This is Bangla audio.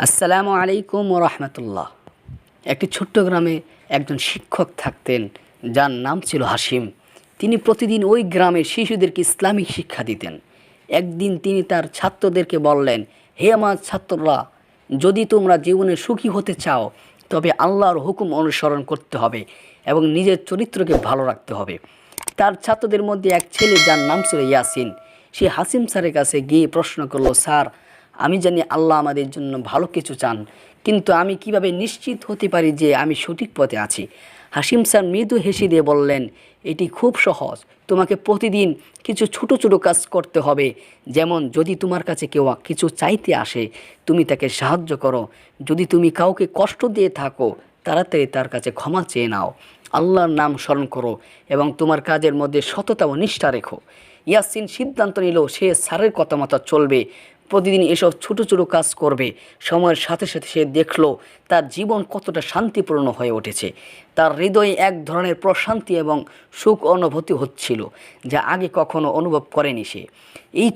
আসসালামু আলাইকুম রহমতুল্লাহ। একটি ছোট্ট গ্রামে একজন শিক্ষক থাকতেন, যার নাম ছিল হাসিম তিনি প্রতিদিন ওই গ্রামের শিশুদেরকে ইসলামিক শিক্ষা দিতেন। একদিন তিনি তার ছাত্রদেরকে বললেন, হে আমার ছাত্ররা, যদি তোমরা জীবনে সুখী হতে চাও, তবে আল্লাহর হুকুম অনুসরণ করতে হবে এবং নিজের চরিত্রকে ভালো রাখতে হবে। তার ছাত্রদের মধ্যে এক ছেলে যার নাম ছিল ইয়াসিন। সে হাসিম স্যারের কাছে গিয়ে প্রশ্ন করল, স্যার আমি জানি আল্লাহ আমাদের জন্য ভালো কিছু চান, কিন্তু আমি কীভাবে নিশ্চিত হতে পারি যে আমি সঠিক পথে আছি? হাসিম স্যার মৃদু হেসে দিয়ে বললেন, এটি খুব সহজ। তোমাকে প্রতিদিন কিছু ছোট ছোট কাজ করতে হবে। যেমন যদি তোমার কাছে কেউ কিছু চাইতে আসে, তুমি তাকে সাহায্য করো। যদি তুমি কাউকে কষ্ট দিয়ে থাকো, তাড়াতাড়ি তার কাছে ক্ষমা চেয়ে নাও। আল্লাহর নাম স্মরণ করো এবং তোমার কাজের মধ্যে সততা ও নিষ্ঠা রেখো। ইয়াসিন সিদ্ধান্ত নিল, সে স্যারের কথা মতো চলবে। প্রতিদিন এসব ছোট ছোট কাজ করবে। সময়ের সাথে সাথে সে দেখল তার জীবন কতটা শান্তিপূর্ণ হয়ে উঠেছে। তার হৃদয়ে এক ধরনের প্রশান্তি এবং সুখ অনুভূতি হচ্ছিল, যা আগে কখনো অনুভব করেনি সে। এই